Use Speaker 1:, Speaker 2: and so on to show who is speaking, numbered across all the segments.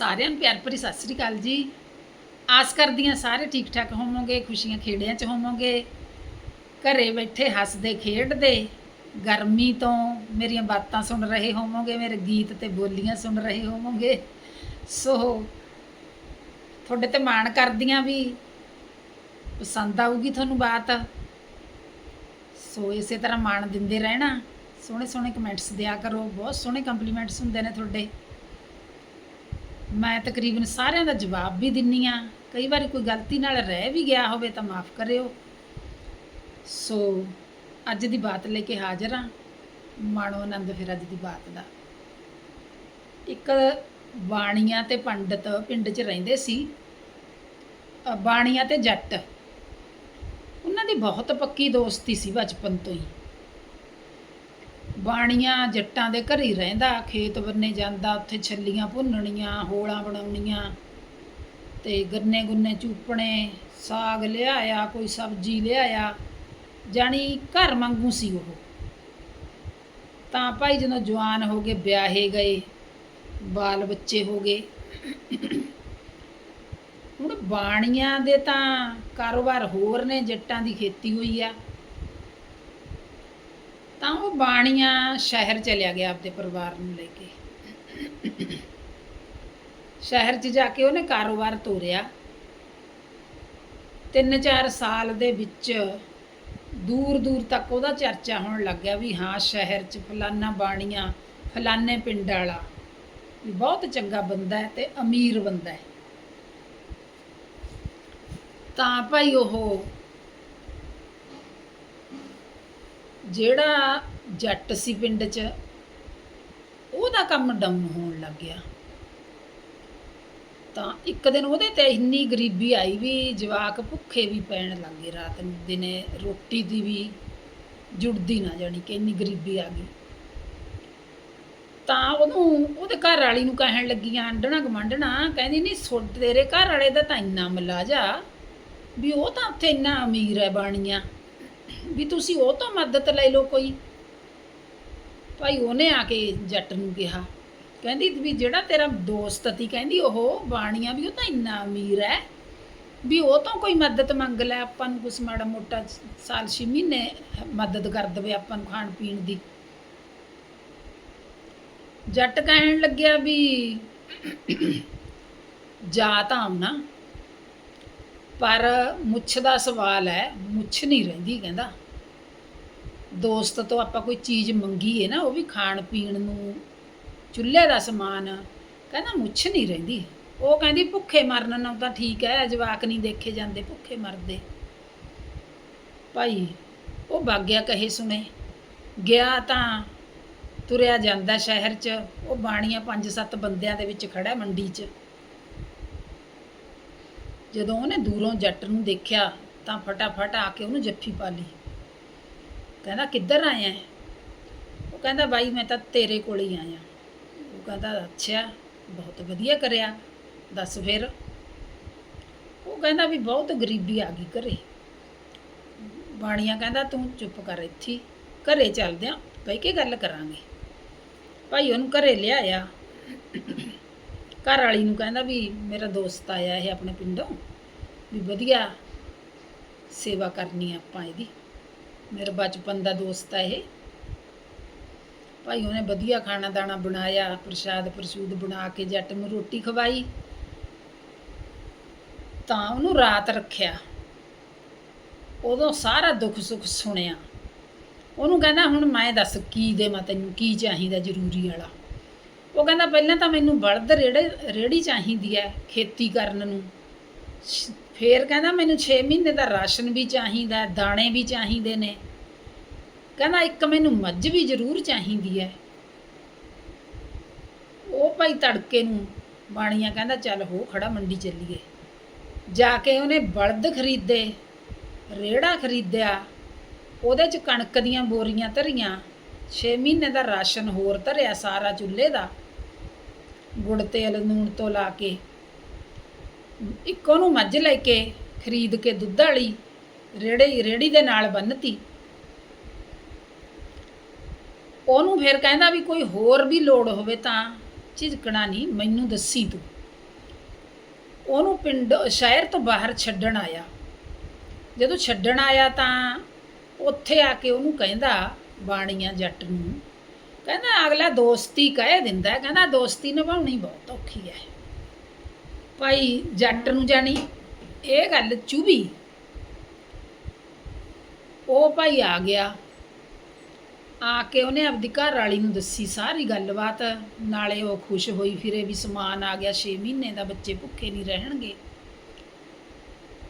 Speaker 1: ਸਾਰਿਆਂ ਨੂੰ ਪਿਆਰ ਭਰੀ ਸਤਿ ਸ੍ਰੀ ਅਕਾਲ ਜੀ। ਆਸ ਕਰਦੀ ਹਾਂ ਸਾਰੇ ਠੀਕ ਠਾਕ ਹੋਵੋਗੇ, ਖੁਸ਼ੀਆਂ ਖੇੜਿਆਂ 'ਚ ਹੋਵੋਗੇ। ਘਰੇ ਬੈਠੇ ਹੱਸਦੇ, ਖੇਡਦੇ, ਗਰਮੀ ਤੋਂ ਮੇਰੀਆਂ ਬਾਤਾਂ ਸੁਣ ਰਹੇ ਹੋਵੋਗੇ, ਮੇਰੇ ਗੀਤ ਤੇ ਬੋਲੀਆਂ ਸੁਣ ਰਹੇ ਹੋਵੋਗੇ। ਸੋ ਤੁਹਾਡੇ ਤੇ ਮਾਣ ਕਰਦੀਆਂ ਵੀ ਪਸੰਦ ਆਊਗੀ ਤੁਹਾਨੂੰ ਬਾਤ। ਸੋ ਇਸੇ ਤਰ੍ਹਾਂ ਮਾਣ ਦਿੰਦੇ ਰਹਿਣਾ। ਸੋਹਣੇ ਸੋਹਣੇ ਕਮੈਂਟਸ ਦਿਆ ਕਰੋ। ਬਹੁਤ ਸੋਹਣੇ ਕੰਪਲੀਮੈਂਟਸ ਹੁੰਦੇ ਨੇ ਤੁਹਾਡੇ। ਮੈਂ ਤਕਰੀਬਨ ਸਾਰਿਆਂ ਦਾ ਜਵਾਬ ਵੀ ਦਿੰਨੀ ਆ। ਕਈ ਵਾਰੀ ਕੋਈ ਗਲਤੀ ਨਾਲ ਰਹਿ ਵੀ ਗਿਆ ਹੋਵੇ ਤਾਂ ਮਾਫ ਕਰਿਓ। ਸੋ, ਅੱਜ ਦੀ ਬਾਤ ਲੈ ਕੇ ਹਾਜ਼ਰ ਹਾਂ ਮਾਣੋ ਆਨੰਦ ਫਿਰ ਅੱਜ ਦੀ ਬਾਤ ਦਾ। ਇੱਕ ਬਾਣੀਆਂ ਤੇ ਪੰਡਤ ਪਿੰਡ 'ਚ ਰਹਿੰਦੇ ਸੀ। ਬਾਣੀਆਂ ਤੇ ਜੱਟ। ਉਹਨਾਂ ਦੀ ਬਹੁਤ ਪੱਕੀ ਦੋਸਤੀ ਸੀ ਬਚਪਨ ਤੋਂ ਹੀ। ਬਾਣੀਆਂ ਜੱਟਾਂ ਦੇ ਘਰ ਹੀ ਰਹਿੰਦਾ, ਖੇਤ ਬੰਨੇ ਜਾਂਦਾ, ਉੱਥੇ ਛੱਲੀਆਂ ਭੁੰਨਣੀਆਂ, ਹੋਲਾਂ ਬਣਾਉਣੀਆਂ ਤੇ ਗੰਨੇ ਗੁੰਨੇ ਚੂਪਣੇ, ਸਾਗ ਲਿਆਇਆ, ਕੋਈ ਸਬਜ਼ੀ ਲਿਆਇਆ, ਜਾਣੀ ਘਰ ਮੰਗੂ ਸੀ ਉਹ। ਤਾਂ ਭਾਈ ਜਦੋਂ ਜਵਾਨ ਹੋ ਗਏ ਵਿਆਹੇ ਗਏ, ਬਾਲ ਬੱਚੇ ਹੋ ਗਏ, ਹੁਣ ਬਾਣੀਆਂ ਦੇ ਤਾਂ ਕਾਰੋਬਾਰ ਹੋਰ ਨੇ, ਜੱਟਾਂ ਦੀ ਖੇਤੀ ਹੋਈ ਆ। ਤਾਂ ਉਹ ਬਾਣੀਆਂ ਸ਼ਹਿਰ ਚਲਿਆ ਗਿਆ ਆਪਦੇ ਪਰਿਵਾਰ ਨੂੰ ਲੈ ਕੇ। ਸ਼ਹਿਰ 'ਚ ਜਾ ਕੇ ਉਹਨੇ ਕਾਰੋਬਾਰ ਤੋਰਿਆ। ਤਿੰਨ ਚਾਰ ਸਾਲ ਦੇ ਵਿੱਚ ਦੂਰ ਦੂਰ ਤੱਕ ਉਹਦਾ ਚਰਚਾ ਹੋਣ ਲੱਗ ਗਿਆ ਵੀ ਹਾਂ, ਸ਼ਹਿਰ 'ਚ ਫਲਾਨਾ ਬਾਣੀਆਂ, ਫਲਾਨੇ ਪਿੰਡ ਵਾਲਾ ਵੀ ਬਹੁਤ ਚੰਗਾ ਬੰਦਾ ਹੈ ਤੇ ਅਮੀਰ ਬੰਦਾ ਹੈ। ਤਾਂ ਭਾਈ ਉਹ ਜਿਹੜਾ ਜੱਟ ਸੀ ਪਿੰਡ 'ਚ, ਉਹਦਾ ਕੰਮ ਡਾਊਨ ਹੋਣ ਲੱਗ ਗਿਆ। ਤਾਂ ਇੱਕ ਦਿਨ ਉਹਦੇ ਤੇ ਇੰਨੀ ਗਰੀਬੀ ਆਈ ਵੀ, ਜਵਾਕ ਭੁੱਖੇ ਵੀ ਪੈਣ ਲੱਗੇ ਰਾਤ ਨੂੰ, ਦਿਨੇ ਰੋਟੀ ਦੀ ਵੀ ਜੁੜਦੀ ਨਾ ਜਾਣੀ ਕਿ ਇੰਨੀ ਗਰੀਬੀ ਆ ਗਈ। ਤਾਂ ਉਹਨੂੰ, ਉਹਦੇ ਘਰ ਵਾਲੀ ਨੂੰ ਕਹਿਣ ਲੱਗੀ ਆਂਡਣਾ ਗਮੰਡਣਾ ਕਹਿੰਦੀ, ਨਹੀਂ, ਸੁੱਟ ਤੇਰੇ ਘਰ ਵਾਲੇ ਦਾ ਤਾਂ ਇੰਨਾ ਮਲਾਜਾ ਵੀ ਉਹ ਤਾਂ ਉੱਥੇ ਇੰਨਾ ਅਮੀਰ ਹੈ ਬਾਣੀਆਂ। ਵੀ ਤੁਸੀਂ ਉਹ ਤੋਂ ਮਦਦ ਲੈ ਲਓ ਕੋਈ। ਭਾਈ ਉਹਨੇ ਆ ਕੇ ਜੱਟ ਨੂੰ ਕਿਹਾ, ਕਹਿੰਦੀ ਵੀ ਜਿਹੜਾ ਤੇਰਾ ਦੋਸਤ ਤੀ ਕਹਿੰਦੀ ਉਹ ਬਾਣੀਆਂ ਵੀ ਉਹ ਤਾਂ ਇੰਨਾ ਅਮੀਰ ਹੈ ਵੀ ਉਹ ਤੋਂ ਕੋਈ ਮਦਦ ਮੰਗ ਲੈ ਆਪਾਂ ਨੂੰ, ਕੁਛ ਮਾੜਾ ਮੋਟਾ ਸਾਲ ਛੇ ਮਹੀਨੇ ਮਦਦ ਕਰ ਦੇਵੇ ਆਪਾਂ ਨੂੰ ਖਾਣ ਪੀਣ ਦੀ। ਜੱਟ ਕਹਿਣ ਲੱਗਿਆ ਵੀ ਜਾ ਤਾਂ ਆਉਣਾ ਪਰ ਮੁੱਛ ਦਾ ਸਵਾਲ ਹੈ, ਮੁੱਛ ਨਹੀਂ ਰਹਿੰਦੀ ਕਹਿੰਦਾ। ਦੋਸਤ ਤੋਂ ਆਪਾਂ ਕੋਈ ਚੀਜ਼ ਮੰਗੀਏ ਨਾ, ਉਹ ਵੀ ਖਾਣ ਪੀਣ ਨੂੰ, ਚੁੱਲ੍ਹੇ ਦਾ ਸਮਾਨ, ਕਹਿੰਦਾ ਮੁੱਛ ਨਹੀਂ ਰਹਿੰਦੀ। ਉਹ ਕਹਿੰਦੀ ਭੁੱਖੇ ਮਰਨ ਨੂੰ ਤਾਂ ਠੀਕ ਹੈ, ਜਵਾਕ ਨਹੀਂ ਦੇਖੇ ਜਾਂਦੇ ਭੁੱਖੇ ਮਰਦੇ। ਭਾਈ, ਉਹ ਬਾਗਿਆ ਕਹੇ ਸੁਣੇ। ਗਿਆ ਤਾਂ ਤੁਰਿਆ ਜਾਂਦਾ ਸ਼ਹਿਰ 'ਚ, ਉਹ ਬਾਣੀਆਂ ਪੰਜ ਸੱਤ ਬੰਦਿਆਂ ਦੇ ਵਿੱਚ ਖੜਾ ਮੰਡੀ 'ਚ। ਜਦੋਂ ਉਹਨੇ ਦੂਰੋਂ ਜੱਟ ਨੂੰ ਦੇਖਿਆ ਤਾਂ ਫਟਾਫਟ ਆ ਕੇ ਉਹਨੂੰ ਜੱਫੀ ਪਾ ਲਈ ਕਹਿੰਦਾ ਕਿੱਧਰ ਆਇਆ ਉਹ ਕਹਿੰਦਾ ਬਾਈ ਮੈਂ ਤਾਂ ਤੇਰੇ ਕੋਲ ਹੀ ਆਇਆ। ਉਹ ਕਹਿੰਦਾ ਅੱਛਾ ਬਹੁਤ ਵਧੀਆ ਕਰਿਆ ਦੱਸ ਫਿਰ। ਉਹ ਕਹਿੰਦਾ ਵੀ ਬਹੁਤ ਗਰੀਬੀ ਆ ਗਈ ਘਰੇ। ਬਾਣੀਆਂ ਕਹਿੰਦਾ ਤੂੰ ਚੁੱਪ ਕਰ ਇੱਥੇ ਹੀ, ਘਰੇ ਚੱਲਦੇ ਆਂ ਬਹਿ ਕੇ ਗੱਲ ਕਰਾਂਗੇ। ਭਾਈ ਉਹਨੂੰ ਘਰੇ ਲਿਆਇਆ। ਘਰ ਵਾਲੀ ਨੂੰ ਕਹਿੰਦਾ ਵੀ ਮੇਰਾ ਦੋਸਤ ਆਇਆ ਇਹ ਆਪਣੇ ਪਿੰਡੋਂ, ਵੀ ਵਧੀਆ ਸੇਵਾ ਕਰਨੀ ਆ ਆਪਾਂ ਇਹਦੀ। ਮੇਰਾ ਬਚਪਨ ਦਾ ਦੋਸਤ ਆ ਇਹ। ਭਾਈ ਉਹਨੇ ਵਧੀਆ ਖਾਣਾ ਦਾਣਾ ਬਣਾਇਆ, ਪ੍ਰਸ਼ਾਦ ਪ੍ਰਸ਼ੂਦ ਬਣਾ ਕੇ ਜੱਟ ਨੂੰ ਰੋਟੀ ਖਵਾਈ। ਤਾਂ ਉਹਨੂੰ ਰਾਤ ਰੱਖਿਆ। ਉਦੋਂ ਸਾਰਾ ਦੁੱਖ ਸੁੱਖ ਸੁਣਿਆ। ਉਹਨੂੰ ਕਹਿੰਦਾ, ਹੁਣ ਮੈਂ ਦੱਸ ਕੀ ਦੇਵਾਂ ਤੈਨੂੰ? ਕੀ ਚਾਹੀਦਾ ਜ਼ਰੂਰੀ ਵਾਲਾ? ਉਹ ਕਹਿੰਦਾ ਪਹਿਲਾਂ ਤਾਂ ਮੈਨੂੰ ਬਲਦ ਰੇੜੇ ਰੇੜੀ ਚਾਹੀਦੀ ਹੈ ਖੇਤੀ ਕਰਨ ਨੂੰ। ਸ਼- ਫੇਰ ਕਹਿੰਦਾ ਮੈਨੂੰ 6 ਮਹੀਨੇ ਦਾ ਰਾਸ਼ਨ ਵੀ ਚਾਹੀਦਾ ਹੈ, ਦਾਣੇ ਵੀ ਚਾਹੀਦੇ ਨੇ। ਕਹਿੰਦਾ ਇੱਕ ਮੈਨੂੰ ਮੱਝ ਵੀ ਜ਼ਰੂਰ ਚਾਹੀਦੀ ਹੈ ਉਹ ਭਾਈ ਤੜਕੇ ਨੂੰ ਬਾਣੀਆਂ ਕਹਿੰਦਾ ਚੱਲ ਹੋ ਖੜਾ ਮੰਡੀ ਚੱਲੀਏ। ਜਾ ਕੇ ਉਹਨੇ ਬਲਦ ਖਰੀਦੇ ਰੇੜਾ ਖਰੀਦਿਆ। ਉਹਦੇ ਚ ਕਣਕ ਦੀਆਂ ਬੋਰੀਆਂ ਧਰੀਆਂ। 6 ਮਹੀਨੇ ਦਾ ਰਾਸ਼ਨ ਹੋਰ ਧਰਿਆ ਸਾਰਾ ਚੁੱਲ੍ਹੇ ਦਾ। ਗੁੜ ਤੇਲ, ਨੂਣ ਤੋਂ ਲਾ ਕੇ ਇੱਕ ਉਹਨੂੰ ਮੱਝ ਲੈ ਕੇ ਖਰੀਦ ਕੇ ਦੁੱਧ ਵਾਲੀ ਰੇੜੇ ਰੇੜੀ ਦੇ ਨਾਲ ਬੰਨਤੀ। ਉਹਨੂੰ ਫਿਰ ਕਹਿੰਦਾ ਵੀ ਕੋਈ ਹੋਰ ਵੀ ਲੋੜ ਹੋਵੇ ਤਾਂ ਝਿਜਕਣਾ ਨਹੀਂ, ਮੈਨੂੰ ਦੱਸੀ ਤੂੰ। ਉਹਨੂੰ ਪਿੰਡ, ਸ਼ਹਿਰ ਤੋਂ ਬਾਹਰ ਛੱਡਣ ਆਇਆ। ਜਦੋਂ ਛੱਡਣ ਆਇਆ ਤਾਂ ਉੱਥੇ ਆ ਕੇ ਉਹਨੂੰ ਕਹਿੰਦਾ ਬਾਣੀਆਂ ਜੱਟ ਨੂੰ ਕਹਿੰਦਾ ਅਗਲਾ ਦੋਸਤੀ ਕਹਿ ਦਿੰਦਾ, ਕਹਿੰਦਾ ਦੋਸਤੀ ਨਿਭਾਉਣੀ ਬਹੁਤ ਔਖੀ ਹੈ। ਭਾਈ ਜੱਟ ਨੂੰ ਜਾਣੀ, ਇਹ ਗੱਲ ਚੁਬੀ। ਉਹ ਭਾਈ ਆ ਗਿਆ। ਆ ਕੇ ਉਹਨੇ ਆਪਦੀ ਘਰ ਵਾਲੀ ਨੂੰ ਦੱਸੀ ਸਾਰੀ ਗੱਲਬਾਤ। ਨਾਲੇ ਉਹ ਖੁਸ਼ ਹੋਈ, ਫਿਰੇ ਵੀ ਸਮਾਨ ਆ ਗਿਆ 6 ਮਹੀਨੇ ਦਾ ਬੱਚੇ ਭੁੱਖੇ ਨਹੀਂ ਰਹਿਣਗੇ।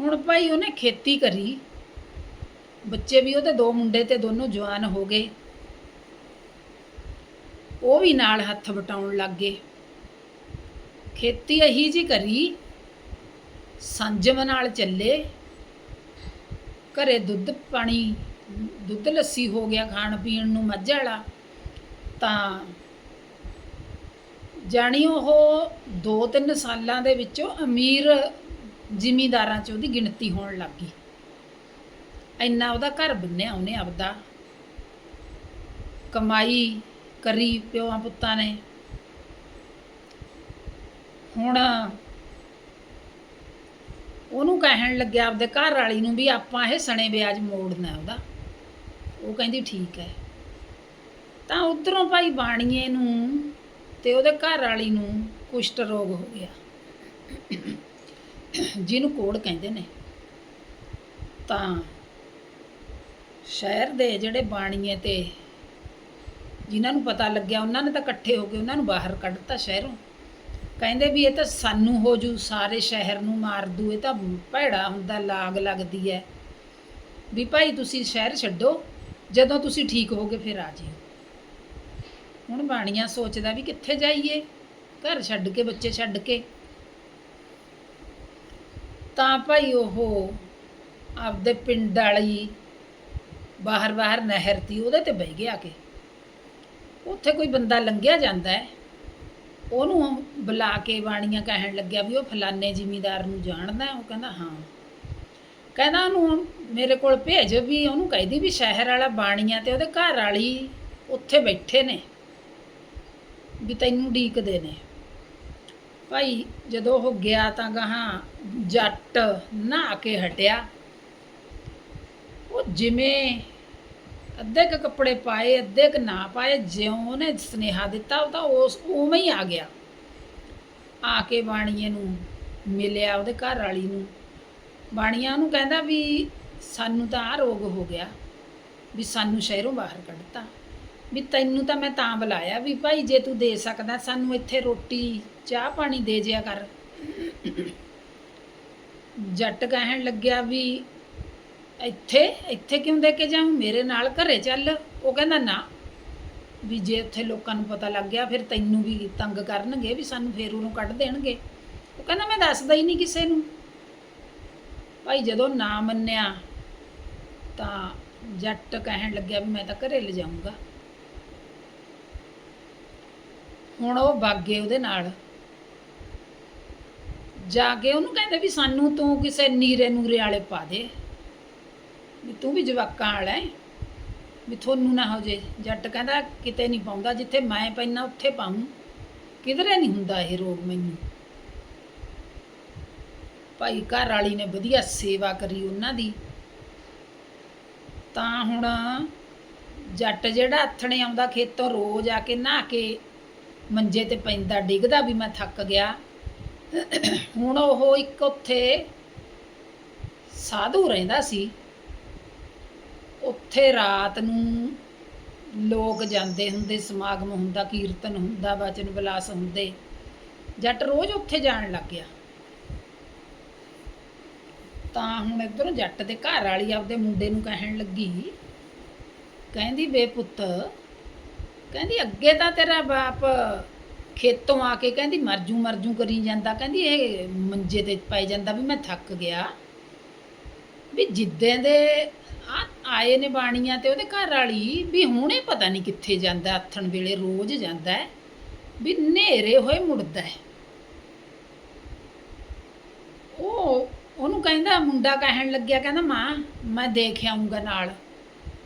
Speaker 1: ਹੁਣ ਭਾਈ ਉਹਨੇ ਖੇਤੀ ਕਰੀ। ਬੱਚੇ ਵੀ ਉਹਦੇ ਦੋ ਮੁੰਡੇ ਤੇ ਦੋਨੋਂ ਜਵਾਨ ਹੋ ਗਏ। ਉਹ ਵੀ ਨਾਲ ਹੱਥ ਵਟਾਉਣ ਲੱਗ ਗਏ। ਖੇਤੀ ਇਹੀ ਜੀ ਕਰੀ ਸੰਜਮ ਨਾਲ ਚੱਲੇ। ਘਰੇ ਦੁੱਧ ਪਾਣੀ, ਦੁੱਧ ਲੱਸੀ ਹੋ ਗਿਆ ਖਾਣ ਪੀਣ ਨੂੰ ਮੱਝ ਵਾਲਾ। ਤਾਂ ਜਾਣੀ ਉਹ 2-3 ਸਾਲਾਂ ਦੇ ਵਿੱਚੋਂ ਅਮੀਰ ਜ਼ਿਮੀਂਦਾਰਾਂ 'ਚ ਉਹਦੀ ਗਿਣਤੀ ਹੋਣ ਲੱਗ ਗਈ। ਇੰਨਾ ਉਹਦਾ ਘਰ ਬੰਨਿਆ ਉਹਨੇ ਆਪਦਾ। ਕਮਾਈ ਕਰੀ ਪਿਓਾਂ ਪੁੱਤਾਂ ਨੇ। ਹੁਣ ਉਹਨੂੰ ਕਹਿਣ ਲੱਗਿਆ ਆਪਦੇ ਘਰ ਵਾਲੀ ਨੂੰ ਵੀ ਆਪਾਂ ਇਹ ਸਣੇ ਵਿਆਜ ਮੋੜਨਾ ਉਹਦਾ। ਉਹ ਕਹਿੰਦੀ ਠੀਕ ਹੈ। ਤਾਂ ਉਧਰੋਂ ਭਾਈ ਬਾਣੀਏ ਨੂੰ ਤੇ ਉਹਦੇ ਘਰ ਵਾਲੀ ਨੂੰ ਕੁਸ਼ਟ ਰੋਗ ਹੋ ਗਿਆ। ਜਿਹਨੂੰ ਕੋੜ ਕਹਿੰਦੇ ਨੇ। ਤਾਂ ਸ਼ਹਿਰ ਦੇ ਜਿਹੜੇ ਬਾਣੀਏ ਤੇ ਜਿਨ੍ਹਾਂ ਨੂੰ ਪਤਾ ਲੱਗਿਆ, ਉਹਨਾਂ ਨੇ ਤਾਂ ਇਕੱਠੇ ਹੋ ਕੇ ਉਹਨਾਂ ਨੂੰ ਬਾਹਰ ਕੱਢਤਾ ਸ਼ਹਿਰੋਂ। ਕਹਿੰਦੇ ਵੀ ਇਹ ਤਾਂ ਸਾਨੂੰ ਹੋ ਜੂ, ਸਾਰੇ ਸ਼ਹਿਰ ਨੂੰ ਮਾਰ ਦੂ, ਇਹ ਤਾਂ ਭੈੜਾ ਹੁੰਦਾ, ਲਾਗ ਲੱਗਦੀ ਹੈ ਵੀ ਭਾਈ ਤੁਸੀਂ ਸ਼ਹਿਰ ਛੱਡੋ, ਜਦੋਂ ਤੁਸੀਂ ਠੀਕ ਹੋਗੇ ਫਿਰ ਆ ਜਿਓ। ਹੁਣ ਬਾਣੀਆਂ ਸੋਚਦਾ ਵੀ ਕਿੱਥੇ ਜਾਈਏ, ਘਰ ਛੱਡ ਕੇ, ਬੱਚੇ ਛੱਡ ਕੇ। ਤਾਂ ਭਾਈ ਉਹ ਆਪਦੇ ਪਿੰਡ ਵਾਲੀ ਬਾਹਰ ਬਾਹਰ ਨਹਿਰ ਤੀ, ਉਹਦੇ ਤੇ ਬਹਿ ਗਿਆ ਕੇ। ਉੱਥੇ ਕੋਈ ਬੰਦਾ ਲੰਘਿਆ ਜਾਂਦਾ ਹੈ, ਉਹਨੂੰ ਬੁਲਾ ਕੇ ਬਾਣੀਆਂ ਕਹਿਣ ਲੱਗਿਆ ਵੀ ਉਹ ਫਲਾਣੇ ਜ਼ਿਮੀਦਾਰ ਨੂੰ ਜਾਣਦਾ ਉਹ ਕਹਿੰਦਾ ਹਾਂ। ਕਹਿੰਦਾ ਉਹਨੂੰ ਮੇਰੇ ਕੋਲ ਭੇਜ ਵੀ ਉਹਨੂੰ ਕਹਿਦੀ ਵੀ ਸ਼ਹਿਰ ਵਾਲਾ ਬਾਣੀਆਂ ਤੇ ਉਹਦੇ ਘਰ ਵਾਲੀ ਉੱਥੇ ਬੈਠੇ ਨੇ, ਵੀ ਤੈਨੂੰ ਢੀਕਦੇ ਨੇ। ਭਾਈ ਜਦੋਂ ਉਹ ਗਿਆ ਤਾਂ ਗਾਹਾਂ ਜੱਟ ਨਹਾ ਕੇ ਹਟਿਆ, ਉਹ ਜਿਵੇਂ ਅੱਧੇ ਕ ਕੱਪੜੇ ਪਾਏ, ਅੱਧੇ ਕ ਨਾ ਪਾਏ, ਜਿਉਂ ਉਹਨੇ ਸੁਨੇਹਾ ਦਿੱਤਾ, ਉਹ ਤਾਂ ਉਸ ਉਵੇਂ ਹੀ ਆ ਗਿਆ। ਆ ਕੇ ਬਾਣੀਏ ਨੂੰ ਮਿਲਿਆ ਉਹਦੇ ਘਰ ਵਾਲੀ ਨੂੰ। ਬਾਣੀਆ ਉਹਨੂੰ ਕਹਿੰਦਾ ਵੀ ਸਾਨੂੰ ਤਾਂ ਆ ਰੋਗ ਹੋ ਗਿਆ, ਵੀ ਸਾਨੂੰ ਸ਼ਹਿਰੋਂ ਬਾਹਰ ਕੱਢਤਾ। ਵੀ ਤੈਨੂੰ ਤਾਂ ਮੈਂ ਤਾਂ ਬੁਲਾਇਆ ਵੀ ਭਾਈ ਜੇ ਤੂੰ ਦੇ ਸਕਦਾ, ਸਾਨੂੰ ਇੱਥੇ ਰੋਟੀ, ਚਾਹ ਪਾਣੀ ਦੇ ਜਿਆ ਕਰ। ਜੱਟ ਕਹਿਣ ਲੱਗਿਆ ਵੀ ਇੱਥੇ ਇੱਥੇ ਕਿਉਂ ਦੇ ਕੇ ਜਾਉਂ ਮੇਰੇ ਨਾਲ ਘਰੇ ਚੱਲ। ਉਹ ਕਹਿੰਦਾ, ਨਾ। ਵੀ ਜੇ ਉੱਥੇ ਲੋਕਾਂ ਨੂੰ ਪਤਾ ਲੱਗ ਗਿਆ, ਫਿਰ ਤੈਨੂੰ ਵੀ ਤੰਗ ਕਰਨਗੇ ਵੀ ਸਾਨੂੰ ਫੇਰ ਉਹਨੂੰ ਕੱਢ ਦੇਣਗੇ। ਉਹ ਕਹਿੰਦਾ, ਮੈਂ ਦੱਸਦਾ ਹੀ ਨਹੀਂ ਕਿਸੇ ਨੂੰ। ਭਾਈ ਜਦੋਂ ਨਾ ਮੰਨਿਆ, ਤਾਂ ਜੱਟ ਕਹਿਣ ਲੱਗਿਆ ਵੀ ਮੈਂ ਤਾਂ ਘਰੇ ਲਿਜਾਊਂਗਾ। ਹੁਣ ਉਹ ਬਾਗੇ ਉਹਦੇ ਨਾਲ। ਜਾ ਕੇ ਉਹਨੂੰ ਕਹਿੰਦੇ ਵੀ ਸਾਨੂੰ ਤੂੰ ਕਿਸੇ ਨੀਰੇ ਨੂਰੇ ਵਾਲੇ ਪਾ ਦੇ। ਵੀ ਤੂੰ ਵੀ ਜਵਾਕਾਂ ਵਾਲਾ ਹੈ। ਵੀ ਤੁਹਾਨੂੰ ਨਾ ਹੋ ਜੇ, ਜੱਟ ਕਹਿੰਦਾ ਕਿਤੇ ਨਹੀਂ ਪਾਉਂਦਾ, ਜਿੱਥੇ ਮੈਂ ਪੈਣਾ ਉੱਥੇ ਪਾਉਂ। ਕਿਧਰੇ ਨਹੀਂ ਹੁੰਦਾ ਇਹ ਰੋਗ ਮੈਨੂੰ। ਭਾਈ ਘਰ ਵਾਲੀ ਨੇ ਵਧੀਆ ਸੇਵਾ ਕਰੀ ਉਹਨਾਂ ਦੀ। ਤਾਂ ਹੁਣ ਜੱਟ ਜਿਹੜਾ ਹੱਥਣੇ ਆਉਂਦਾ ਖੇਤੋਂ ਰੋਜ਼ ਆ ਕੇ ਨਹਾ ਕੇ ਮੰਜੇ ਤੇ ਪੈਂਦਾ, ਡਿੱਗਦਾ ਵੀ ਮੈਂ ਥੱਕ ਗਿਆ। ਹੁਣ ਉਹ ਇੱਕ ਉੱਥੇ ਸਾਧੂ ਰਹਿੰਦਾ ਸੀ। ਉੱਥੇ ਰਾਤ ਨੂੰ ਲੋਕ ਜਾਂਦੇ ਹੁੰਦੇ, ਸਮਾਗਮ ਹੁੰਦਾ, ਕੀਰਤਨ ਹੁੰਦਾ, ਵਚਨ ਵਿਲਾਸ ਹੁੰਦੇ। ਜੱਟ ਰੋਜ਼ ਉੱਥੇ ਜਾਣ ਲੱਗ ਗਿਆ। ਤਾਂ ਹੁਣ ਇਧਰੋਂ ਜੱਟ ਦੇ ਘਰ ਵਾਲੀ ਆਪਦੇ ਮੁੰਡੇ ਨੂੰ ਕਹਿਣ ਲੱਗੀ, ਕਹਿੰਦੀ, ਵੇ ਪੁੱਤ, ਕਹਿੰਦੀ, ਅੱਗੇ ਤਾਂ ਤੇਰਾ ਬਾਪ ਖੇਤੋਂ ਆ ਕੇ ਕਹਿੰਦੀ, ਮਰਜੂ ਮਰਜੂ ਕਰੀ ਜਾਂਦਾ। ਕਹਿੰਦੀ, ਇਹ ਮੰਜੇ ਤੇ ਪੈ ਜਾਂਦਾ ਵੀ ਮੈਂ ਥੱਕ ਗਿਆ। ਵੀ ਜਿੱਦਾਂ ਦੇ ਆ ਆਏ ਨੇ ਬਾਣੀਆਂ ਤੇ ਉਹਦੇ ਘਰ ਵਾਲੀ ਵੀ ਹੁਣੇ ਪਤਾ ਨਹੀਂ ਕਿੱਥੇ ਜਾਂਦਾ, ਆਥਣ ਵੇਲੇ ਰੋਜ਼ ਜਾਂਦਾ ਹੈ, ਵੀ ਨੇਰੇ ਹੋਏ ਮੁੜਦਾ ਹੈ। ਉਹ ਉਹਨੂੰ ਕਹਿੰਦਾ, ਮੁੰਡਾ ਕਹਿਣ ਲੱਗਿਆ, ਕਹਿੰਦਾ, ਮਾਂ, ਮੈਂ ਦੇਖ ਆਉਂਗਾ ਨਾਲ।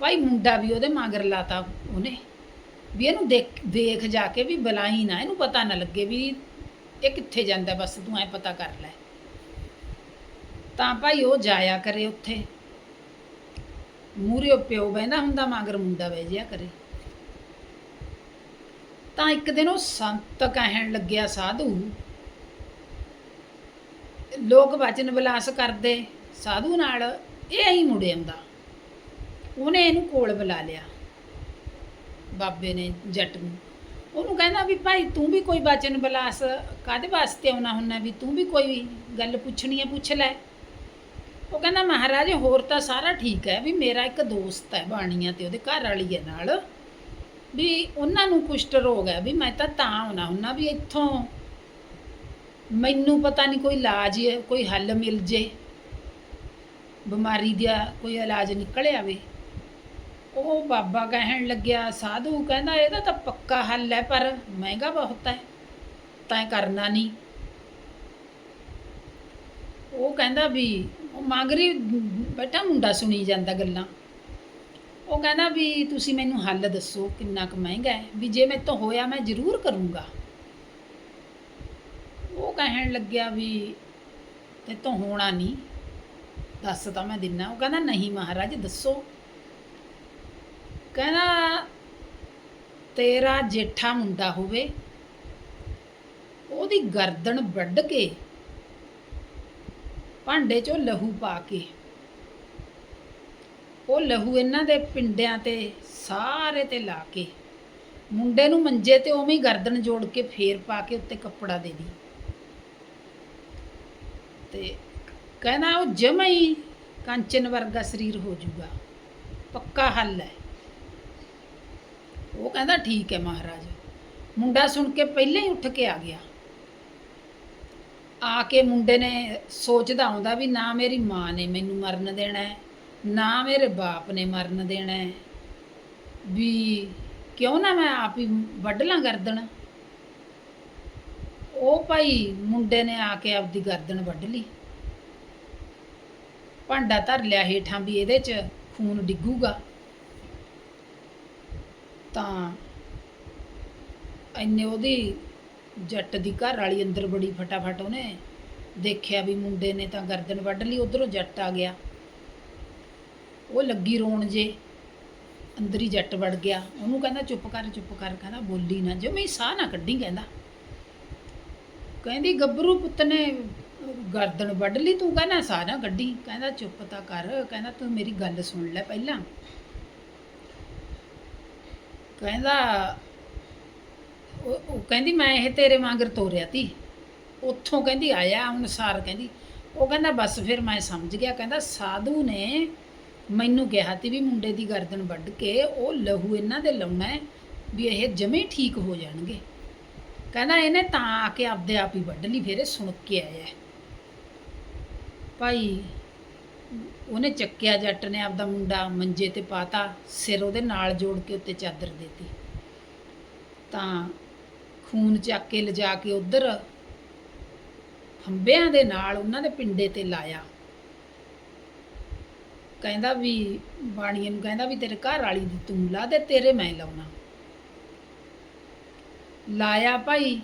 Speaker 1: ਭਾਈ ਮੁੰਡਾ ਵੀ ਉਹਦੇ ਮਗਰ ਲਾਤਾ ਉਹਨੇ, ਵੀ ਇਹਨੂੰ ਦੇਖ ਦੇਖ ਜਾ ਕੇ ਵੀ ਬੁਲਾਈ ਨਾ, ਇਹਨੂੰ ਪਤਾ ਨਾ ਲੱਗੇ ਵੀ ਇਹ ਕਿੱਥੇ ਜਾਂਦਾ, ਬਸ ਤੂੰ ਐ ਪਤਾ ਕਰ ਲੈ। ਤਾਂ ਭਾਈ ਉਹ ਜਾਇਆ ਕਰੇ ਉੱਥੇ। ਮੂਹਰੇ ਪਿਓ ਬਹਿੰਦਾ ਹੁੰਦਾ, ਮਗਰ ਮੁੰਡਾ ਬਹਿ ਜਿਆ ਕਰੇ। ਤਾਂ ਇੱਕ ਦਿਨ ਉਹ ਸੰਤ ਕਹਿਣ ਲੱਗਿਆ, ਸਾਧੂ, ਲੋਕ ਵਚਨ ਵਿਲਾਸ ਕਰਦੇ, ਸਾਧੂ ਨਾਲ ਇਹ ਹੀ ਮੁੜੇ ਆਉਂਦਾ। ਉਹਨੇ ਇਹਨੂੰ ਕੋਲ ਬੁਲਾ ਲਿਆ, ਬਾਬੇ ਨੇ ਜੱਟ ਨੂੰ। ਉਹਨੂੰ ਕਹਿੰਦਾ ਵੀ ਭਾਈ ਤੂੰ ਵੀ ਕੋਈ ਵਚਨ ਵਿਲਾਸ ਕਾਦੇ ਵਾਸਤੇ ਆਉਣਾ ਹੁੰਨਾ, ਵੀ ਤੂੰ ਵੀ ਕੋਈ ਗੱਲ ਪੁੱਛਣੀ ਹੈ ਪੁੱਛ ਲੈ। ਉਹ ਕਹਿੰਦਾ, ਮਹਾਰਾਜ, ਹੋਰ ਤਾਂ ਸਾਰਾ ਠੀਕ ਹੈ ਵੀ ਮੇਰਾ ਇੱਕ ਦੋਸਤ ਹੈ ਬਾਣੀਆਂ ਤੇ, ਉਹਦੇ ਘਰ ਵਾਲੀ ਹੈ ਨਾਲ। ਵੀ ਉਹਨਾਂ ਨੂੰ ਕੁਸ਼ਟ ਰੋਗ ਹੈ, ਵੀ ਮੈਂ ਤਾਂ ਤਾਂ ਆਉਣਾ ਹੁੰਨਾ ਵੀ ਇੱਥੋਂ ਮੈਨੂੰ ਪਤਾ ਨਹੀਂ ਕੋਈ ਇਲਾਜ ਹੈ, ਕੋਈ ਹੱਲ ਮਿਲ ਜੇ। ਬਿਮਾਰੀ ਦਾ ਕੋਈ ਇਲਾਜ ਨਿਕਲ ਆਵੇ ਉਹ ਬਾਬਾ ਕਹਿਣ ਲੱਗਿਆ, ਸਾਧੂ ਕਹਿੰਦਾ ਇਹਦਾ ਤਾਂ ਪੱਕਾ ਹੱਲ ਹੈ, ਪਰ ਮਹਿੰਗਾ ਬਹੁਤ ਹੈ, ਤਾਂ ਕਰਨਾ ਨਹੀਂ। ਉਹ ਕਹਿੰਦਾ ਵੀ ਉਹ ਮੰਗਰੀ ਬੈਠਾ ਮੁੰਡਾ ਸੁਣੀ ਜਾਂਦਾ ਗੱਲਾਂ। ਉਹ ਕਹਿੰਦਾ ਵੀ ਤੁਸੀਂ ਮੈਨੂੰ ਹੱਲ ਦੱਸੋ ਕਿੰਨਾ ਕੁ ਮਹਿੰਗਾ ਹੈ, ਵੀ ਜੇ ਮੇਰੇ ਤੋਂ ਹੋਇਆ ਮੈਂ ਜ਼ਰੂਰ ਕਰੂੰਗਾ। ਉਹ ਕਹਿਣ ਲੱਗਿਆ ਵੀ ਤੇ ਤੋਂ ਹੋਣਾ ਨਹੀਂ, ਦੱਸ ਤਾਂ ਮੈਂ ਦਿੰਨਾ। ਉਹ ਕਹਿੰਦਾ, ਨਹੀਂ ਮਹਾਰਾਜ, ਦੱਸੋ। ਕਹਿੰਦਾ, ਤੇਰਾ ਜੇਠਾ ਮੁੰਡਾ ਹੋਵੇ, ਉਹਦੀ ਗਰਦਨ ਵੱਢ ਕੇ ਭਾਂਡੇ 'ਚੋਂ ਲਹੂ ਪਾ ਕੇ। ਉਹ ਲਹੂ ਇਹਨਾਂ ਦੇ ਪਿੰਡਿਆਂ ਤੇ ਸਾਰੇ ਤੇ ਲਾ ਕੇ, ਮੁੰਡੇ ਨੂੰ ਮੰਜੇ ਤੇ ਉਵੇਂ ਹੀ ਗਰਦਨ ਜੋੜ ਕੇ ਫੇਰ ਪਾ ਕੇ ਉੱਤੇ ਕੱਪੜਾ ਦੇ ਦੀ। ਤੇ ਕਹਿੰਦਾ ਉਹ ਜਮਾ ਹੀ ਕੰਚਨ ਵਰਗਾ ਸਰੀਰ ਹੋ ਜਾਊਗਾ, ਪੱਕਾ ਹੱਲ ਹੈ। ਉਹ ਕਹਿੰਦਾ ਠੀਕ ਹੈ ਮਹਾਰਾਜ। ਮੁੰਡਾ ਸੁਣ ਕੇ ਪਹਿਲਾਂ ਹੀ ਉੱਠ ਕੇ ਆ ਗਿਆ। ਆ ਕੇ ਮੁੰਡੇ ਨੇ ਸੋਚਦਾ ਹੁੰਦਾ ਵੀ ਨਾ ਮੇਰੀ ਮਾਂ ਨੇ ਮੈਨੂੰ ਮਰਨ ਦੇਣਾ ਹੈ, ਨਾ ਮੇਰੇ ਬਾਪ ਨੇ ਮਰਨ ਦੇਣਾ ਹੈ। ਵੀ ਕਿਉਂ ਨਾ ਮੈਂ ਆਪ ਹੀ ਵੱਢ ਲਾਂ ਗਰਦਨ? ਉਹ ਭਾਈ ਮੁੰਡੇ ਨੇ ਆ ਕੇ ਆਪਦੀ ਗਰਦਨ ਵੱਢ ਲਈ। ਭਾਂਡਾ ਧਰ ਲਿਆ ਹੇਠਾਂ ਵੀ ਇਹਦੇ 'ਚ, ਖੂਨ ਡਿੱਗੂਗਾ। ਤਾਂ ਇੰਨੇ ਉਹਦੀ ਜੱਟ ਦੀ ਘਰ ਵਾਲੀ ਅੰਦਰ ਬੜੀ ਫਟਾਫਟ ਉਹਨੇ ਦੇਖਿਆ ਵੀ ਮੁੰਡੇ ਨੇ ਤਾਂ ਗਰਦਨ ਵੱਢ ਲਈ, ਉਧਰੋਂ ਜੱਟ ਆ ਗਿਆ। ਉਹ ਲੱਗੀ ਰੋਣ ਜੇ, ਅੰਦਰ ਹੀ ਜੱਟ ਵੜ ਗਿਆ। ਉਹਨੂੰ ਕਹਿੰਦਾ, ਚੁੱਪ ਕਰ ਚੁੱਪ ਕਰ, ਕਹਿੰਦਾ, ਬੋਲੀ ਨਾ ਜਮੇ ਸਾਹ ਨਾ ਕੱਢੀ, ਕਹਿੰਦਾ। ਕਹਿੰਦੀ, ਗੱਭਰੂ ਪੁੱਤ ਨੇ ਗਰਦਨ ਵੱਢ ਲਈ, ਤੂੰ ਕਹਿੰਦਾ ਸਾਹ ਨਾ ਕੱਢੀ, ਕਹਿੰਦਾ, ਚੁੱਪ ਤਾਂ ਕਰ, ਕਹਿੰਦਾ, ਤੂੰ ਮੇਰੀ ਗੱਲ ਸੁਣ ਲੈ ਪਹਿਲਾਂ। ਕਹਿੰਦਾ ਉਹ ਉਹ ਕਹਿੰਦੀ, ਮੈਂ ਇਹ ਤੇਰੇ ਵਾਂਗਰ ਤੋਰਿਆ ਤੀ ਉੱਥੋਂ ਕਹਿੰਦੀ, ਆਇਆ। ਅਨੁਸਾਰ ਕਹਿੰਦੀ, ਉਹ ਕਹਿੰਦਾ, ਬਸ ਫਿਰ ਮੈਂ ਸਮਝ ਗਿਆ। ਕਹਿੰਦਾ, ਸਾਧੂ ਨੇ ਮੈਨੂੰ ਕਿਹਾ ਤੀ ਵੀ ਮੁੰਡੇ ਦੀ ਗਰਦਨ ਵੱਢ ਕੇ ਉਹ ਲਹੂ ਇਹਨਾਂ ਦੇ ਲਾਉਣਾ ਹੈ ਵੀ ਇਹ ਜਮੇ ਠੀਕ ਹੋ ਜਾਣਗੇ। ਕਹਿੰਦਾ, ਇਹਨੇ ਤਾਂ ਆ ਕੇ ਆਪਦੇ ਆਪ ਹੀ ਵੱਢ ਲਈ, ਫਿਰ ਇਹ ਸੁਣ ਕੇ ਆਇਆ ਭਾਈ, ਉਹਨੇ ਚੱਕਿਆ ਜੱਟ ਨੇ ਆਪਦਾ ਮੁੰਡਾ ਮੰਜੇ ਤੇ ਪਾਤਾ, ਸਿਰ ਉਹਦੇ ਨਾਲ ਜੋੜ ਕੇ ਉੱਤੇ ਚਾਦਰ ਦੇਤੀ। ਤਾਂ ਖੂਨ ਚੱਕ ਕੇ ਲਿਜਾ ਕੇ ਉਧਰ ਫੰਬਿਆਂ ਦੇ ਨਾਲ ਉਹਨਾਂ ਦੇ ਪਿੰਡੇ ਤੇ ਲਾਇਆ। ਕਹਿੰਦਾ ਵੀ ਬਾਣੀਏ ਨੂੰ ਕਹਿੰਦਾ ਵੀ ਤੇਰੇ ਘਰ ਵਾਲੀ ਦੀ ਤੂੰ ਲਾ ਦੇ, ਤੇਰੇ ਮੈਂ ਲਾਉਣਾ। ਲਾਇਆ ਭਾਈ,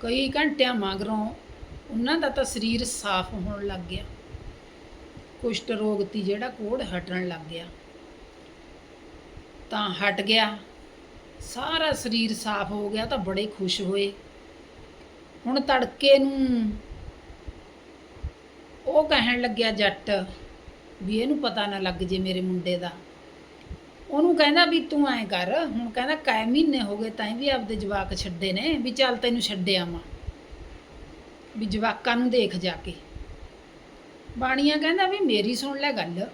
Speaker 1: ਕਈ ਘੰਟਿਆਂ ਮਗਰੋਂ ਉਹਨਾਂ ਦਾ ਤਾਂ ਸਰੀਰ ਸਾਫ਼ ਹੋਣ ਲੱਗ ਗਿਆ। ਕੁਸ਼ਟ ਰੋਗ ਤੀ ਜਿਹੜਾ ਕੋੜ ਹਟਣ ਲੱਗ ਗਿਆ। ਤਾਂ ਹਟ ਗਿਆ। ਸਾਰਾ ਸਰੀਰ ਸਾਫ਼ ਹੋ ਗਿਆ ਤਾਂ ਬੜੇ ਖੁਸ਼ ਹੋਏ। ਹੁਣ ਤੜਕੇ ਨੂੰ ਉਹ ਕਹਿਣ ਲੱਗਿਆ ਜੱਟ ਵੀ ਇਹਨੂੰ ਪਤਾ ਨਾ ਲੱਗ ਜੇ ਮੇਰੇ ਮੁੰਡੇ ਦਾ। ਉਹਨੂੰ ਕਹਿੰਦਾ ਵੀ ਤੂੰ ਐਂ ਕਰ, ਹੁਣ ਕਹਿੰਦਾ ਕੈ ਮਹੀਨੇ ਹੋ ਗਏ ਤਾਂ ਵੀ ਆਪਦੇ ਜਵਾਕ ਛੱਡੇ ਨੇ ਵੀ ਚੱਲ ਤੈਨੂੰ ਛੱਡਿਆ ਆਵਾਂ। ਵੀ ਜਵਾਕਾਂ ਨੂੰ ਦੇਖ ਜਾ ਕੇ। ਬਾਣੀਆਂ ਕਹਿੰਦਾ ਵੀ ਮੇਰੀ ਸੁਣ ਲੈ ਗੱਲ।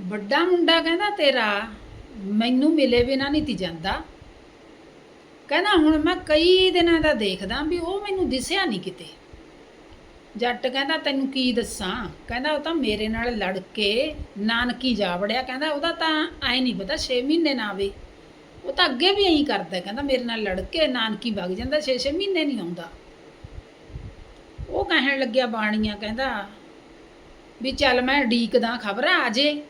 Speaker 1: ਵੱਡਾ ਮੁੰਡਾ ਕਹਿੰਦਾ ਤੇਰਾ ਮੈਨੂੰ ਮਿਲੇ ਬਿਨਾ ਨਹੀਂ ਤੀ ਜਾਂਦਾ। ਕਹਿੰਦਾ ਹੁਣ ਮੈਂ ਕਈ ਦਿਨਾਂ ਦਾ ਦੇਖਦਾ ਵੀ ਉਹ ਮੈਨੂੰ ਦਿਸਿਆ ਨਹੀਂ ਕਿਤੇ। ਜੱਟ ਕਹਿੰਦਾ ਤੈਨੂੰ ਕੀ ਦੱਸਾਂ? ਕਹਿੰਦਾ ਉਹ ਤਾਂ ਮੇਰੇ ਨਾਲ ਲੜ ਕੇ ਨਾਨਕੀ ਜਾ ਵੜਿਆ। ਕਹਿੰਦਾ ਉਹਦਾ ਤਾਂ ਐ ਨਹੀਂ ਪਤਾ 6 ਮਹੀਨੇ ਨਾ ਆਵੇ। ਉਹ ਤਾਂ ਅੱਗੇ ਵੀ ਐਂ ਕਰਦਾ, ਕਹਿੰਦਾ ਮੇਰੇ ਨਾਲ ਲੜ ਕੇ ਨਾਨਕੀ ਵਗ ਜਾਂਦਾ 6-6 ਮਹੀਨੇ ਨਹੀਂ ਆਉਂਦਾ। ਉਹ ਕਹਿਣ ਲੱਗਿਆ ਬਾਣੀਆਂ, ਕਹਿੰਦਾ ਵੀ ਚੱਲ ਮੈਂ ਢੀਕਦਾ ਖਬਰ, ਆ ਜੇ।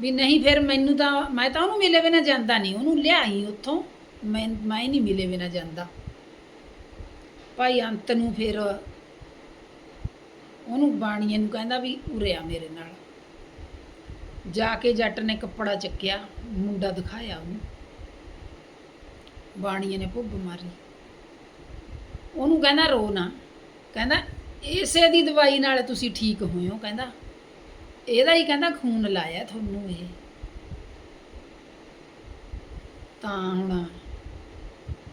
Speaker 1: ਵੀ ਨਹੀਂ, ਫਿਰ ਮੈਨੂੰ ਤਾਂ, ਮੈਂ ਤਾਂ ਉਹਨੂੰ ਮਿਲੇ ਬਿਨਾ ਜਾਂਦਾ ਨਹੀਂ। ਉਹਨੂੰ ਲਿਆਈ ਉੱਥੋਂ। ਮੈਂ ਮੈਂ ਨਹੀਂ ਮਿਲੇ ਬਿਨਾ ਜਾਂਦਾ। ਭਾਈ ਅੰਤ ਨੂੰ ਫਿਰ ਉਹਨੂੰ ਬਾਣੀਏ ਨੂੰ ਕਹਿੰਦਾ ਵੀ ਉਰੇ ਆ ਮੇਰੇ ਨਾਲ। ਜਾ ਕੇ ਜੱਟ ਨੇ ਕੱਪੜਾ ਚੱਕਿਆ, ਮੁੰਡਾ ਦਿਖਾਇਆ ਉਹਨੂੰ। ਬਾਣੀਏ ਨੇ ਭੁੱਬ ਮਾਰੀ। ਉਹਨੂੰ ਕਹਿੰਦਾ ਰੋ ਨਾ। ਕਹਿੰਦਾ, ਇਸੇ ਦੀ ਦਵਾਈ ਨਾਲ ਤੁਸੀਂ ਠੀਕ ਹੋਏ ਹੋ। ਕਹਿੰਦਾ ਇਹਦਾ ਹੀ ਕਹਿੰਦਾ ਖੂਨ ਲਾਇਆ ਤੁਹਾਨੂੰ ਇਹ। ਤਾਂ ਹੁਣ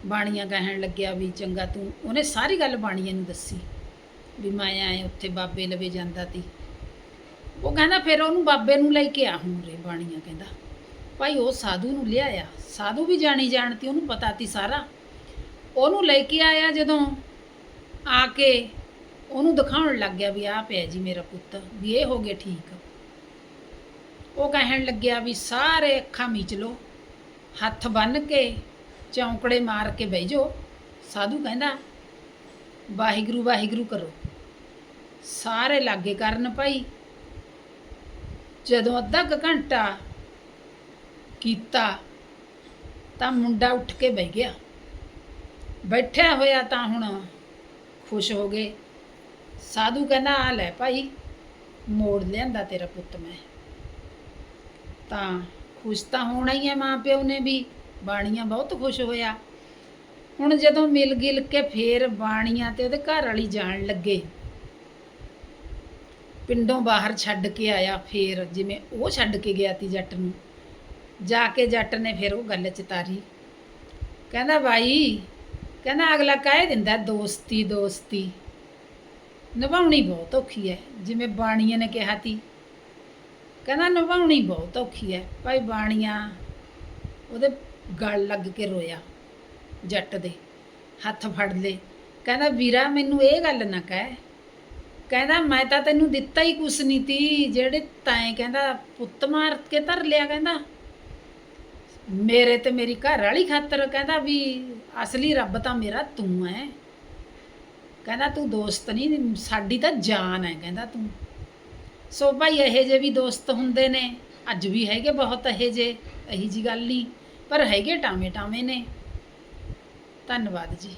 Speaker 1: ਬਾਣੀਆਂ ਕਹਿਣ ਲੱਗਿਆ ਵੀ ਚੰਗਾ ਤੂੰ, ਉਹਨੇ ਸਾਰੀ ਗੱਲ ਬਾਣੀਆਂ ਨੂੰ ਦੱਸੀ ਵੀ ਮੈਂ ਆਏ ਉੱਥੇ ਬਾਬੇ ਲਵੇ ਜਾਂਦਾ ਤੀ। ਉਹ ਕਹਿੰਦਾ ਫਿਰ ਉਹਨੂੰ ਬਾਬੇ ਨੂੰ ਲੈ ਕੇ ਆ ਹੁਣ ਰੇ ਬਾਣੀਆਂ ਕਹਿੰਦਾ। ਭਾਈ ਉਹ ਸਾਧੂ ਨੂੰ ਲਿਆਇਆ। ਸਾਧੂ ਵੀ ਜਾਣੀ ਜਾਣਤੀ ਉਹਨੂੰ ਪਤਾ ਤੀ ਸਾਰਾ। ਉਹਨੂੰ ਲੈ ਕੇ ਆਇਆ ਜਦੋਂ ਆ ਕੇ ਉਹਨੂੰ ਦਿਖਾਉਣ ਲੱਗ ਗਿਆ ਵੀ ਆਹ ਪਿਆ ਜੀ ਮੇਰਾ ਪੁੱਤ, ਵੀ ਇਹ ਹੋ ਗਿਆ ਠੀਕ। ਉਹ ਕਹਿਣ ਲੱਗਿਆ ਵੀ ਸਾਰੇ ਅੱਖਾਂ ਮੀਚ ਲੋ ਹੱਥ ਬੰਨ ਕੇ ਚੌਂਕੜੇ ਮਾਰ ਕੇ ਬਹਿ ਜਾਓ। ਸਾਧੂ ਕਹਿੰਦਾ, ਵਾਹਿਗੁਰੂ ਵਾਹਿਗੁਰੂ ਕਰੋ। ਸਾਰੇ ਲਾਗੇ ਕਰਨ ਭਾਈ। ਜਦੋਂ ਅੱਧਾ ਕੁ ਘੰਟਾ ਕੀਤਾ ਤਾਂ ਮੁੰਡਾ ਉੱਠ ਕੇ ਬਹਿ ਗਿਆ। ਬੈਠਿਆ ਹੋਇਆ ਤਾਂ ਹੁਣ ਖੁਸ਼ ਹੋ ਗਏ। ਸਾਧੂ ਕਹਿੰਦਾ, ਆ ਲੈ ਭਾਈ, ਮੋੜ ਲਿਆਂਦਾ ਤੇਰਾ ਪੁੱਤ ਮੈਂ। ਤਾਂ ਖੁਸ਼ ਤਾਂ ਹੋਣਾ ਹੀ ਹੈ ਮਾਂ ਪਿਓ ਨੇ ਵੀ, ਬਾਣੀਆਂ ਬਹੁਤ ਖੁਸ਼ ਹੋਇਆ। ਹੁਣ ਜਦੋਂ ਮਿਲ ਗਿਲ ਕੇ ਫੇਰ ਬਾਣੀਆਂ ਤੇ ਉਹਦੇ ਘਰ ਵਾਲੀ ਜਾਣ ਲੱਗੇ, ਪਿੰਡੋਂ ਬਾਹਰ ਛੱਡ ਕੇ ਆਇਆ ਫੇਰ, ਜਿਵੇਂ ਉਹ ਛੱਡ ਕੇ ਗਿਆ ਤੀ ਜੱਟ ਨੂੰ। ਜਾ ਕੇ ਜੱਟ ਨੇ ਫਿਰ ਉਹ ਗੱਲ ਚਿਤਾਰੀ। ਕਹਿੰਦਾ, ਬਾਈ, ਕਹਿੰਦਾ, ਅਗਲਾ ਕਹਿ ਦਿੰਦਾ, ਦੋਸਤੀ ਦੋਸਤੀ। ਨਿਭਾਉਣੀ ਬਹੁਤ ਔਖੀ ਹੈ, ਜਿਵੇਂ ਬਾਣੀਆਂ ਨੇ ਕਿਹਾ ਤੀ। ਕਹਿੰਦਾ ਨਿਭਾਉਣੀ ਬਹੁਤ ਔਖੀ ਹੈ। ਭਾਈ ਬਾਣੀਆਂ, ਉਹਦੇ ਗਲ ਲੱਗ ਕੇ ਰੋਇਆ ਜੱਟ ਦੇ, ਹੱਥ ਫੜ ਲੇ ਕਹਿੰਦਾ, ਵੀਰਾ, ਮੈਨੂੰ ਇਹ ਗੱਲ ਨਾ ਕਹਿ। ਕਹਿੰਦਾ, ਮੈਂ ਤਾਂ ਤੈਨੂੰ ਦਿੱਤਾ ਹੀ ਕੁਛ ਨਹੀਂ ਤੀ, ਜਿਹੜੇ ਤੈਂ ਕਹਿੰਦਾ, ਪੁੱਤ ਮਾਰ ਕੇ ਧਰ ਲਿਆ ਕਹਿੰਦਾ। ਮੇਰੇ ਤੇ ਮੇਰੀ ਘਰ ਵਾਲੀ ਖਾਤਰ ਕਹਿੰਦਾ ਵੀ ਅਸਲੀ ਰੱਬ ਤਾਂ ਮੇਰਾ ਤੂੰ ਹੈ ਕਹਿੰਦਾ, ਤੂੰ ਦੋਸਤ ਨਹੀਂ ਸਾਡੀ ਤਾਂ ਜਾਨ ਹੈ ਕਹਿੰਦਾ ਤੂੰ। ਸੋ ਭਾਈ ਇਹੋ ਜਿਹੇ ਵੀ ਦੋਸਤ ਹੁੰਦੇ ਨੇ। ਅੱਜ ਵੀ ਹੈਗੇ ਬਹੁਤ ਇਹੋ ਜਿਹੇ, ਇਹੀ ਜੀ ਗੱਲ ਨਹੀਂ। ਪਰ ਹੈਗੇ ਟਾਵੇਂ ਟਾਵੇਂ ਨੇ। ਧੰਨਵਾਦ ਜੀ।